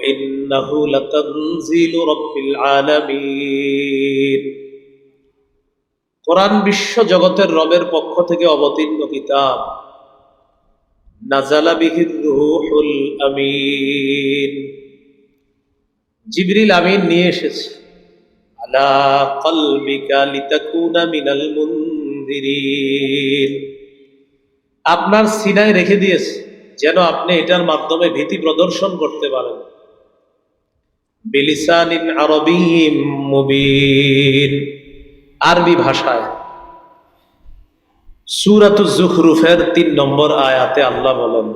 وإنه لتنزيل رب العالمين কোরআন বিশ্ব জগতের রবের পক্ষ থেকে অবতীর্ণ কিতাব নাজালা বিহির রুহুল আমিন জিবরিল আমিন নিয়ে এসেছে আলা কলবিকা লিতাকুনা মিনাল মুনদিরিন আপনার সিনায় রেখে দিয়েছে যেন আপনি এটার মাধ্যমে ভীতি প্রদর্শন করতে পারেন আরবি ভাষায়। সুরাতু জুখরুফের তিন নম্বর আয়াতে আল্লাহ বলেন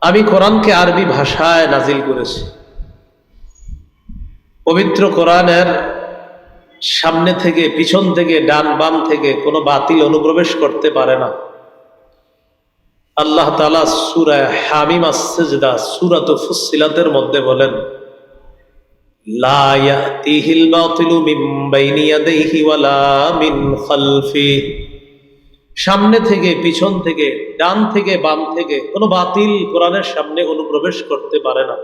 আমি কোরআনকে আরবি ভাষায় নাজিল করেছি। পবিত্র কোরআনের সামনে থেকে, পিছন থেকে, ডান বাম থেকে কোনো বাতিল অনুপ্রবেশ করতে পারে না। আল্লাহ তালা সুরায় হামিম আসজদা সুরাত ফুসিলাতের মধ্যে বলেন মিন মিন সামনে থেকে, পিছন থেকে, ডান থেকে, বাম থেকে, কোনো বাতিল কোরআনের সামনে অনুপ্রবেশ করতে পারে না।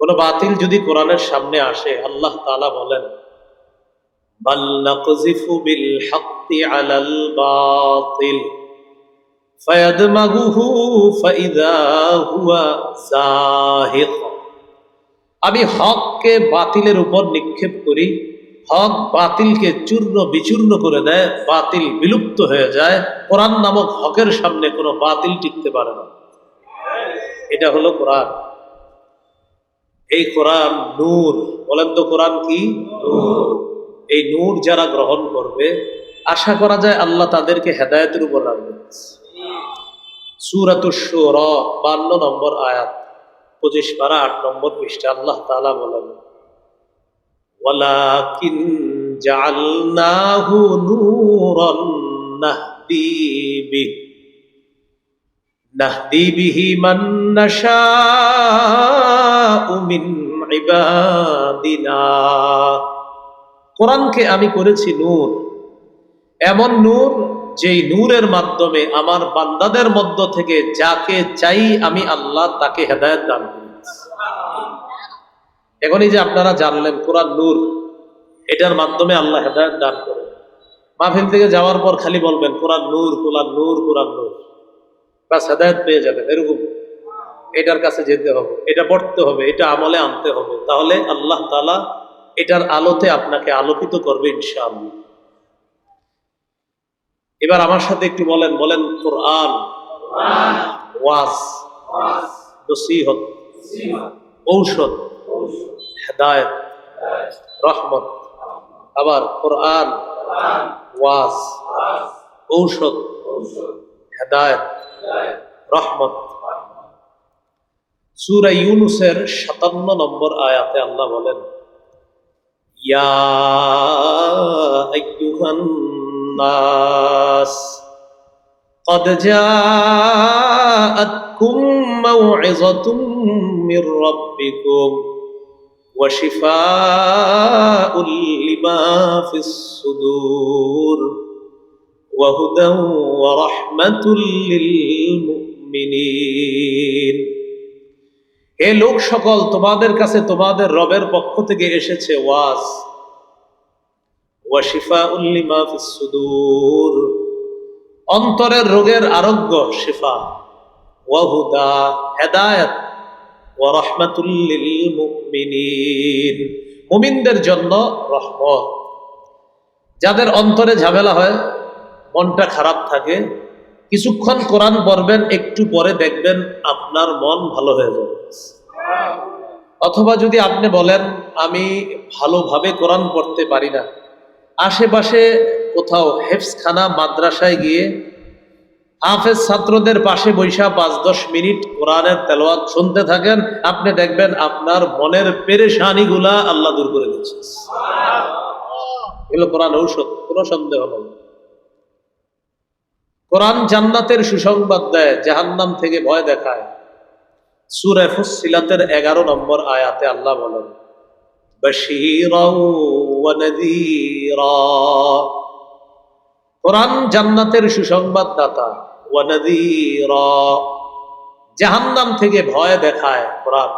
কোনো বাতিল যদি কোরআনের সামনে আসে, আল্লাহ তালা বলেন, বাল নাকযিফু বিল হাক্কি আলাল বাতিল। আমি হককে বাতিলের উপর নিক্ষেপ করি, হক বাতিলকে চূর্ণ বিচূর্ণ করে দেয়, বাতিল বিলুপ্ত হয়ে যায়, কোরআন নামক হকের সামনে কোনো বাতিল টিকতে পারে না। এটা হলো কোরআন। এই কোরআন নূর। বলেন তো কোরআন কি? এই নূর যারা গ্রহণ করবে আশা করা যায় আল্লাহ তাদেরকে হেদায়তের উপর রাখবে সুরাতুর বান্ন নম্বর আয়াত পঁচিশ পারা আট নম্বর পৃষ্ঠা আল্লাহ তালা বলেন ولكن جعلناه نورا نهدي به نهدي به من نشاء من عبادنا কোরআনকে আমি করেছি নূর এমন নূর যেই নূরের মাধ্যমে আমার বান্দাদের মধ্য থেকে যাকে চাই আমি আল্লাহ তাকে হেদায়ত দান করি। এখনই যে আপনারা জানলেন কোরআন নূর, এটার মাধ্যমে আল্লাহ হেদায়ত দান করে মাহফিল থেকে যাওয়ার পর খালি বলবেন, কোরআন নূর কোরআন নূর কোরআন নূর। বাস হেদায়ত পেয়ে যাবেন, এরকম। এটার কাছে যেতে হবে, এটা পড়তে হবে, এটা আমলে আনতে হবে। তাহলে আল্লাহ তালা এটার আলোতে আপনাকে আলোকিত করবে ইনশাআল্লাহ। এবার আমার সাথে একটু বলেন বলেন কোরআন। ঔষধ, হেদায়ত, রহমত। আবার কোরআন, ওয়াজ, ঔষধ, হেদায়ত, রহমত। সুরা ইউনুসের সাতান্ন নম্বর আয়াতে আল্লাহ বলেন, ইয়া নাস قد جاءتكم موعظة من ربكم وشفاء لما في الصدور وهدى ورحمة للمؤمنين হে লোক সকল তোমাদের কাছে তোমাদের রবের পক্ষ থেকে এসেছে ওয়াজ ওয়াশিফা উল্লিমা সুদূর। অন্তরের রোগের আরোগ্য শিফা। ওয়াহুদা হেদায়ত। মুমিনদের জন্য রহমত। যাদের অন্তরে ঝামেলা হয়, মনটা খারাপ থাকে, কিছুক্ষণ কোরআন পড়বেন, একটু পরে দেখবেন আপনার মন ভালো হয়ে যাবে। অথবা যদি আপনি বলেন, আমি ভালোভাবে কোরআন পড়তে পারি না। আশেপাশে কোথাও হেফসখানা মাদ্রাসায় গিয়ে হাফেজ ছাত্রদের পাশে বৈশা পাঁচ দশ মিনিট কোরআনের তেলোয়াত শুনতে থাকেন, আপনি দেখবেন আপনার মনের পেরেশানি গুলা আল্লাহ দূর করে দিচ্ছে এগুলো কোরআন ঔষধ, কোনো সন্দেহ কোরআন জান্নাতের সুসংবাদ দেয়, জাহান্নাম থেকে ভয় দেখায়। সুরে ফুসিলাতের এগারো নম্বর আয়াতে আল্লাহ বলেন বশীরা ওয়া নাযীরা কোরআন জান্নাতের সুসংবাদদাতা ওয়া জাহান্নাম থেকে ভয় দেখায় কোরআন।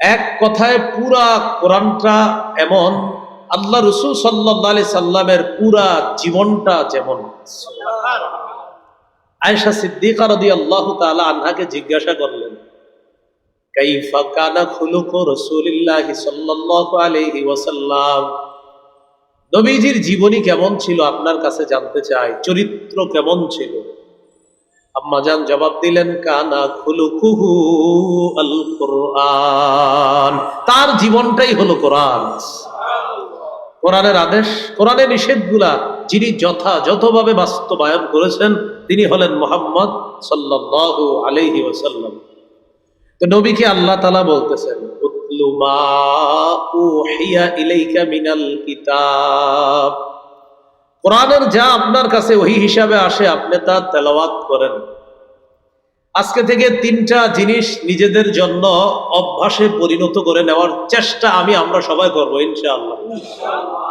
এক কথায় পুরা কোরআনটা এমন আল্লাহ রসুল সাল্লি সাল্লামের পুরা জীবনটা যেমন। আয়সা সিদ্দিকার দিয়ে আল্লাহ তালা জিজ্ঞাসা করলেন কাইফা কানা খুলুকু রাসূলিল্লাহি সাল্লাল্লাহু আলাইহি ওয়াসাল্লাম নবীজির জীবনী কেমন ছিল আপনার কাছে জানতে চাই। চরিত্র কেমন ছিল? আম্মা আম্মাজান জবাব দিলেন, কানা খুলুকুহু আল কোরআন তার জীবনটাই হলো কোরআন। কোরআনের আদেশ, কোরআনের নিষেধগুলা যিনি যথাযথভাবে বাস্তবায়ন করেছেন, তিনি হলেন মোহাম্মদ সাল্লাল্লাহু আলাইহি ওয়াসাল্লাম। তো নবীকে আল্লাহ তালা বলতেছেন কোরআনের যা আপনার কাছে ওহি হিসাবে আসে, আপনি তা তেলাওয়াত করেন। আজকে থেকে তিনটা জিনিস নিজেদের জন্য অভ্যাসে পরিণত করে নেওয়ার চেষ্টা আমি, আমরা সবাই করব, ইনশাআল্লাহ।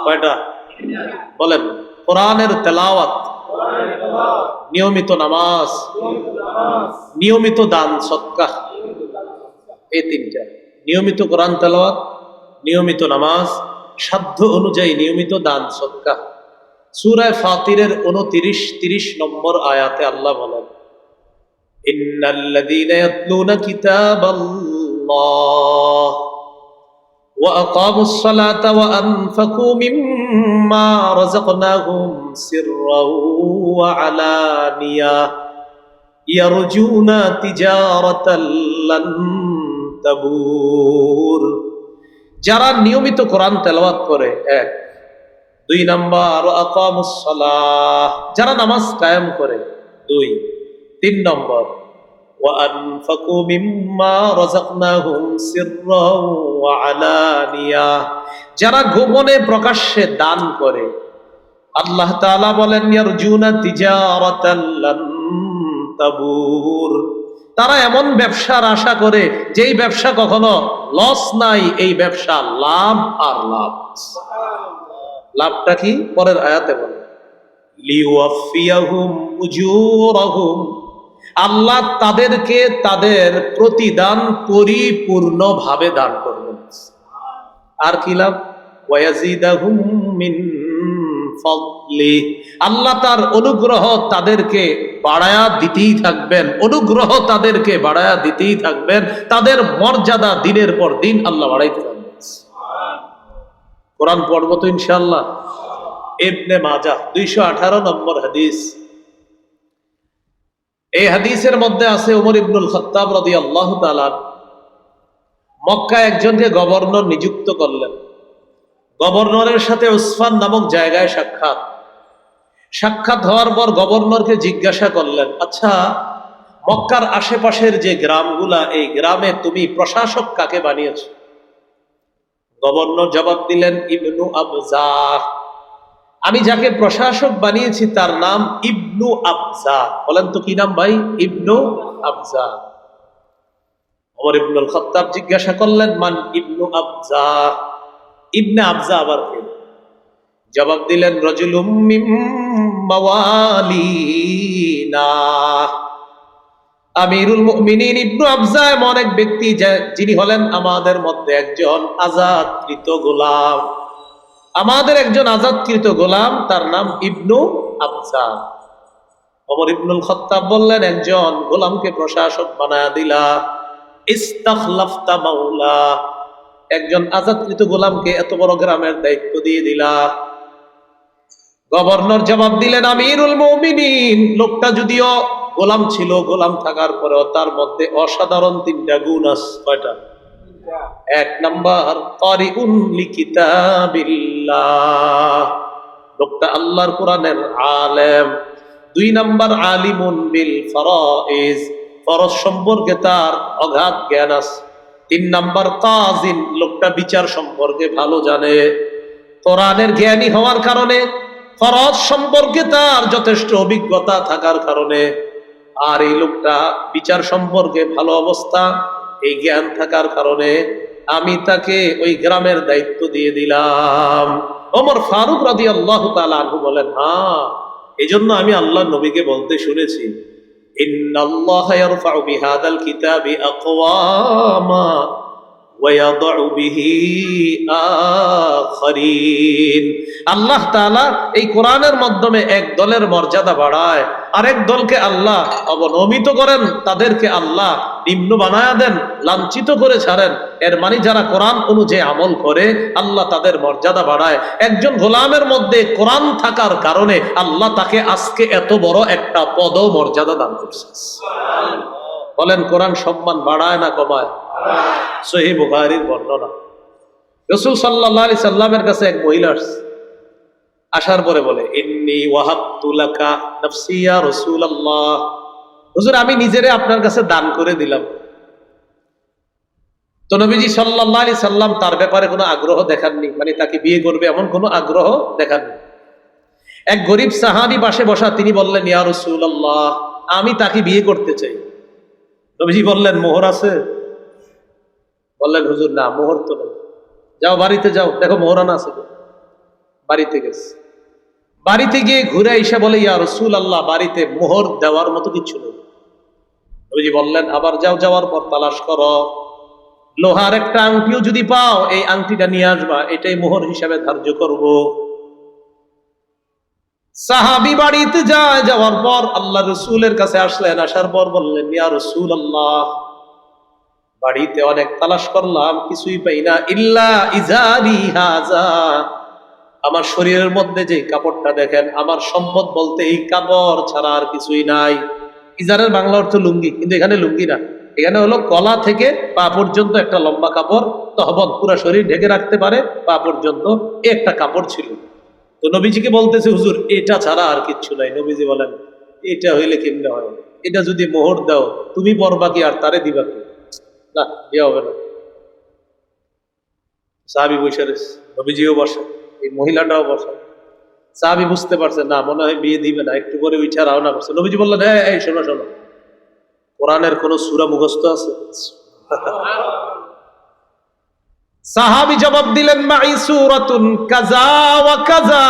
কয়টা? বলেন, কোরআনের তেলাওয়াত, নিয়মিত নামাজ, নিয়মিত দান সৎকা এই তিনটা নিয়মিত কোরআন তেলাওয়াত নিয়মিত নামাজ সাধ্য অনুযায়ী নিয়মিত দান সৎকা সুরায় ফাতিরের উনতিরিশ তিরিশ নম্বর আয়াতে আল্লাহ বলেন ইন্নাল্লাযীনা ইয়াতলুনা কিতাবাল্লাহ وأقاموا الصلاة وأنفقوا مما رزقناهم سرا وعلانية يرجون تجارة لن تبور যারা নিয়মিত কোরআন তেলাওয়াত করে এক দুই নাম্বার আকামুসসালাহ যারা নামাজ কায়েম করে দুই তিন নম্বর وأنفقوا مما رزقناهم سرا وعلانية যারা গোপনে প্রকাশ্যে দান করে আল্লাহ তাআলা বলেন ইয়ারজুনা তিজারাতান লান তাবুর তারা এমন ব্যবসার আশা করে যেই ব্যবসা কখনো লস নাই এই ব্যবসা লাভ আর লাভ লাভটা কি? পরের আয়াতে বলে আল্লাহ তাদেরকে তাদের প্রতিদান পরিপূর্ণভাবে দান করবেন। আর কি লাভ? মিন আল্লাহ তার অনুগ্রহ তাদেরকে বাড়ায়া দিতেই থাকবেন, অনুগ্রহ তাদেরকে বাড়ায়া দিতেই থাকবেন, তাদের মর্যাদা দিনের পর দিন আল্লাহ বাড়াইতে থাকবেন। কোরআন পড়ব তো ইনশাল্লাহ মাজা দুইশো আঠারো নম্বর হাদিস। এই হাদিসের মধ্যে আছে ওমর ইবনুল খত্তাব রদি আল্লাহ মক্কা একজনকে গভর্নর নিযুক্ত করলেন। গভর্নরের সাথে উসফান নামক জায়গায় সাক্ষাৎ। সাক্ষাৎ হওয়ার পর গভর্নরকে জিজ্ঞাসা করলেন আচ্ছা মক্কার আশেপাশের যে গ্রামগুলা, এই গ্রামে তুমি প্রশাসক কাকে বানিয়েছ? গভর্নর জবাব দিলেন, ইবনু আবজা আমি যাকে প্রশাসক বানিয়েছি, তার নাম ইবনু আবজা বলেন তো কি নাম ভাই? ইবনু আবজা ওমর ইবনুল খত্তাব জিজ্ঞাসা করলেন, মান ইবনু আবজা ইবনে আবজা আবার কে? জবাব দিলেন মাওয়ালিনা। আমিরুল মুমিনিন ইবনু আবজা এমন এক ব্যক্তি যিনি হলেন আমাদের মধ্যে একজন আজাদকৃত গোলাম। আমাদের একজন আজাদকৃত গোলাম, তার নাম ইবনু আবজা। অমর ইবনুল খত্তাব বললেন, একজন গোলামকে প্রশাসক বানায়া দিলা। ইস্তাখলাফতা মাওলা। একজন আজাদকৃত গোলামকে এত বড় গ্রামের দায়িত্ব দিয়ে দিলা। গভর্নর জবাব দিলেন, আমিরুল মুমিনিন। লোকটা যদিও গোলাম ছিল, গোলাম থাকার পরেও তার মধ্যে অসাধারণ তিনটা গুণ আছে। কয়টা? এক নাম্বার কারিউন লিকিতাবিল্লাহ। লোকটা আল্লাহর কোরআনের আলেম। দুই নাম্বার, আলিমুন বিল ফরাইজ। ফরজ সম্পর্কে তার অগাধ জ্ঞান আছে। তিন নাম্বার কাজিন লোকটা বিচার সম্পর্কে ভালো জানে। কোরআনের জ্ঞানী হওয়ার কারণে, ফরজ সম্পর্কে তার যথেষ্ট অভিজ্ঞতা থাকার কারণে। আর এই লোকটা বিচার সম্পর্কে ভালো অবস্থা, এই জ্ঞান থাকার কারণে আমি তাকে ওই গ্রামের দায়িত্ব দিয়ে দিলাম। ওমর ফারুক রাদি আল্লাহ আনহু বলেন হ্যাঁ এই জন্য আমি আল্লাহ নবীকে বলতে শুনেছি। ইন্নাল্লাহ ইয়ারফাউ বিহাদাল কিতাবি আকওয়ামা ويضع به آخرين আল্লাহ তাআলা এই কোরআনের মাধ্যমে এক দলের মর্যাদা বাড়ায় আরেক দলকে আল্লাহ অবনমিত করেন তাদেরকে আল্লাহ নিম্ন বানায়া দেন, লাঞ্ছিত করে ছাড়েন। এর মানে যারা কোরআন অনুযায়ী আমল করে, আল্লাহ তাদের মর্যাদা বাড়ায়। একজন গোলামের মধ্যে কোরআন থাকার কারণে আল্লাহ তাকে আজকে এত বড় একটা পদ মর্যাদা দান করছে। বলেন, কোরআন সম্মান বাড়ায় না কমায়? সহি বুখারির বর্ণনা। রসুল সাল্লাহ সাল্লামের কাছে এক মহিলা আসছে। আসার পরে বলে, ইন্নি ওয়াহাবতুলাকা নফসিয়া রসুল আল্লাহ হুজুর, আমি নিজেরে আপনার কাছে দান করে দিলাম। তো নবীজি সাল্লাহ আলি সাল্লাম তার ব্যাপারে কোনো আগ্রহ দেখাননি মানে তাকে বিয়ে করবে এমন কোনো আগ্রহ দেখাননি। এক গরিব সাহাবি পাশে বসা, তিনি বললেন, ইয়া রসুল আল্লাহ আমি তাকে বিয়ে করতে চাই। নবীজি বললেন, মোহর আছে? বললেন, হুজুর, না, মোহর তো নেই। যাও, বাড়িতে যাও। দেখো, মোহরানা আছে বাড়িতে গেছে। বাড়িতে গিয়ে ঘুরে এসে বলে, ইয়া রসুল আল্লাহ বাড়িতে মোহর দেওয়ার মতো কিছু নেই। নবীজি বললেন, আবার যাও, যাওয়ার পর তালাশ করো। লোহার একটা আংটিও যদি পাও, এই আংটিটা নিয়ে আসবা, এটাই মোহর হিসাবে ধার্য করব। সাহাবি বাড়িতে যায়, যাওয়ার পর আল্লাহ রসুলের কাছে আসলেন, আসার পর বললেন, ইয়া রসুল আল্লাহ বাড়িতে অনেক তালাশ করলাম, কিছুই পাই না। ইল্লা ইজারি হাজা, আমার শরীরের মধ্যে যে কাপড়টা দেখেন, আমার সম্পদ বলতে এই কাপড় ছাড়া আর কিছুই নাই। ইজারের বাংলা অর্থ লুঙ্গি, কিন্তু এখানে লুঙ্গি না। এখানে হলো কলা থেকে পা পর্যন্ত একটা লম্বা কাপড়, তহবত পুরা শরীর ঢেকে রাখতে পারে, পা পর্যন্ত একটা কাপড় ছিল। তো নবীজিকে বলতেছে, হুজুর, এটা ছাড়া আর কিচ্ছু নাই। নবীজি বলেন, এটা হইলে কেমনে হয়? এটা যদি মোহর দাও, তুমি পরবা কি আর তারে দিবা কি? না, এ হবে না। সাহাবি বসে নবীজিও বসে এই মহিলাটাও বসে সাহাবি বুঝতে পারছে না মনে হয় বিয়ে দিবে না একটু করে উঠা রওনা করছে। নবীজি বললেন হ্যাঁ এই শোনো শোনো। কোরআনের কোন সুরা মুখস্থ আছে? সাহাবি জবাব দিলেন মাই সুরাতুন কাজা ওয়া কাজা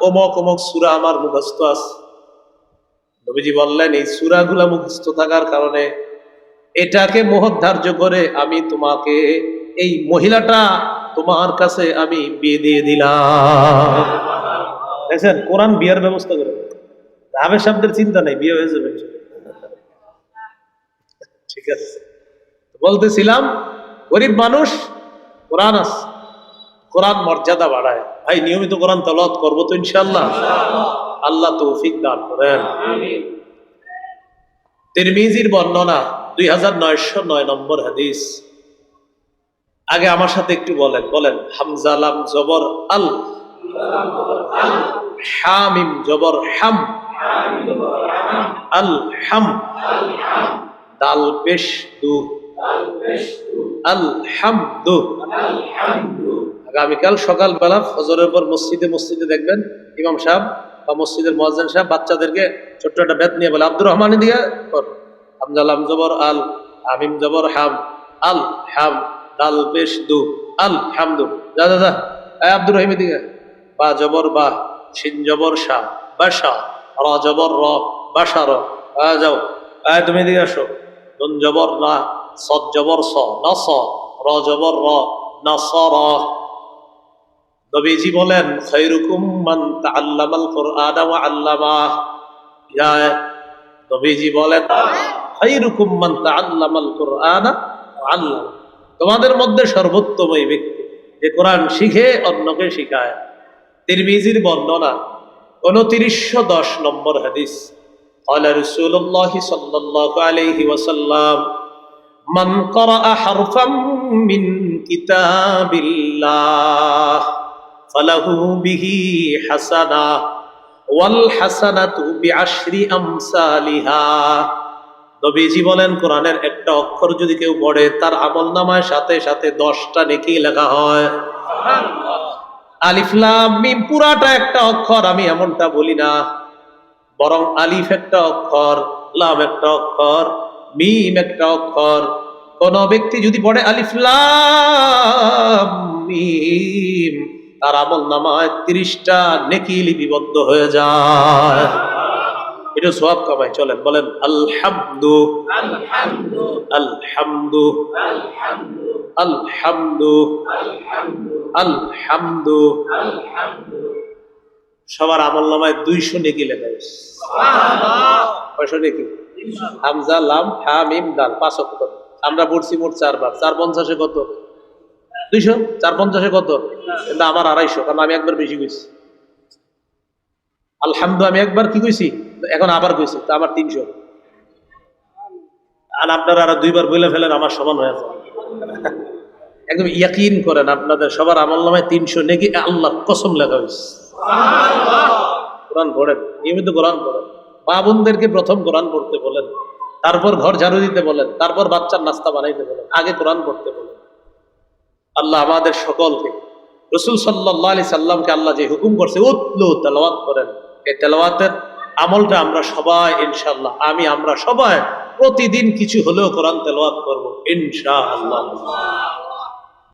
অমক অমক সুরা আমার মুখস্থ আছে। নবীজি বললেন এই সুরাগুলা মুখস্থ থাকার কারণে এটাকে মোহর ধার্য করে আমি তোমাকে এই মহিলাটা তোমার কাছে আমি বিয়ে দিয়ে দিলাম। দেখছেন? কোরআন বিয়ের ব্যবস্থা করে আবের শব্দের চিন্তা নেই বিয়ে হয়ে যাবে। ঠিক আছে। বলতেছিলাম গরিব মানুষ কোরআন আস কোরআন মর্যাদা বাড়ায়। ভাই নিয়মিত কোরআন তলত করব তো ইনশাল্লাহ আল্লাহ তৌফিক দান করেন। তিরমিজির বর্ণনা দুই হাজার নয়শো নয় নম্বর হাদিস। আগে আমার সাথে একটু বলেন বলেন, হামজালাম জবর আল, হামিম জবর হাম, আল হাম, দাল পেশ দু, আল হামদু আগামীকাল সকালবেলা ফজরের পর মসজিদে মসজিদে দেখবেন ইমাম সাহেব বা মসজিদের মহাজান সাহেব বাচ্চাদেরকে ছোট্ট একটা বেত নিয়ে বলে, আব্দুর রহমান দিয়ে কর হামজালাম জবর আল, হামিম জবর হাম, আল হাম। দাল পেশ দু আল হামদু যা যা। যা আব্দুর রহিম দিকে বা জবর বা সিন জবর শাহ বাসা র জবর র বাসা র যাও। আয় তুমি এদিকে আসো। নুন জবর না সদ জবর স। নস র জবর র। নসর নবীজি বলেন, খৈরুকুম মান তাআল্লামাল কুরআন ওয়া আল্লামাহ ইয়া, নবীজি বলেন, খৈরুকুম মান তাআল্লামাল কুরআন ওয়া আল্লামা। তোমাদের মধ্যে সর্বোত্তম এই ব্যক্তি যে কোরআন শিখে অন্যকে শিখায় তিরমিজির বর্ণনা উনত্রিশশো দশ নম্বর হাদিস قال رسول الله صلى الله عليه وسلم من قرأ حرفا من كتاب الله فله به حسنة والحسنة بعشر أمثالها নবীজি বলেন কোরআনের একটা অক্ষর যদি কেউ পড়ে, তার আমল নামায় সাথে সাথে দশটা নেকি লেখা হয়। আলিফলাম মিম পুরাটা একটা অক্ষর, আমি এমনটা বলি না। বরং আলিফ একটা অক্ষর, লাম একটা অক্ষর, মিম একটা অক্ষর। কোন ব্যক্তি যদি পড়ে আলিফ, লাম, মিম, তার আমল নামায় তিরিশটা নেকি লিপিবদ্ধ হয়ে যায়। এটা সব কামাই চলেন বলেন আলহামদু। আলহামদু। আলহামদু। আলহামদু। সবার আমল নামায় দুইশো নেকি লেখা কয়শো নেকি? হামজা লাম হা মিম দাল পাঁচ অক্ষর আমরা পড়ছি মোট চারবার। চার পঞ্চাশে কত? দুইশো? চার পঞ্চাশে কত? কিন্তু আমার আড়াইশো কারণ আমি একবার বেশি কইছি। আলহামদু আমি একবার কি কইছি? এখন আবার কইছি, তা আমার তিনশো। আর আপনারা আর দুইবার বলে ফেলেন, আমার সমান হয়ে যায় একদম ইয়াকিন করেন আপনাদের, সবার আমল নামায় তিনশো নেকি, আল্লাহ কসম লেখা হয়েছে কোরআন পড়েন, নিয়মিত কোরআন পড়েন। মা বোনদেরকে প্রথম কোরআন পড়তে বলেন, তারপর ঘর ঝাড়ু দিতে বলেন, তারপর বাচ্চার নাস্তা বানাইতে বলেন, আগে কোরআন পড়তে বলেন। আল্লাহ আমাদের সকলকে, রসুল সাল্লাহ আলি সাল্লামকে আল্লাহ যে হুকুম করছে, উতলু তেলাওয়াত করেন। এই তেলাওয়াতের আমলটা আমরা সবাই ইনশাল্লাহ আমি আমরা সবাই প্রতিদিন কিছু হলেও কোরআন তেলাওয়াত করব ইনশাআল্লাহ।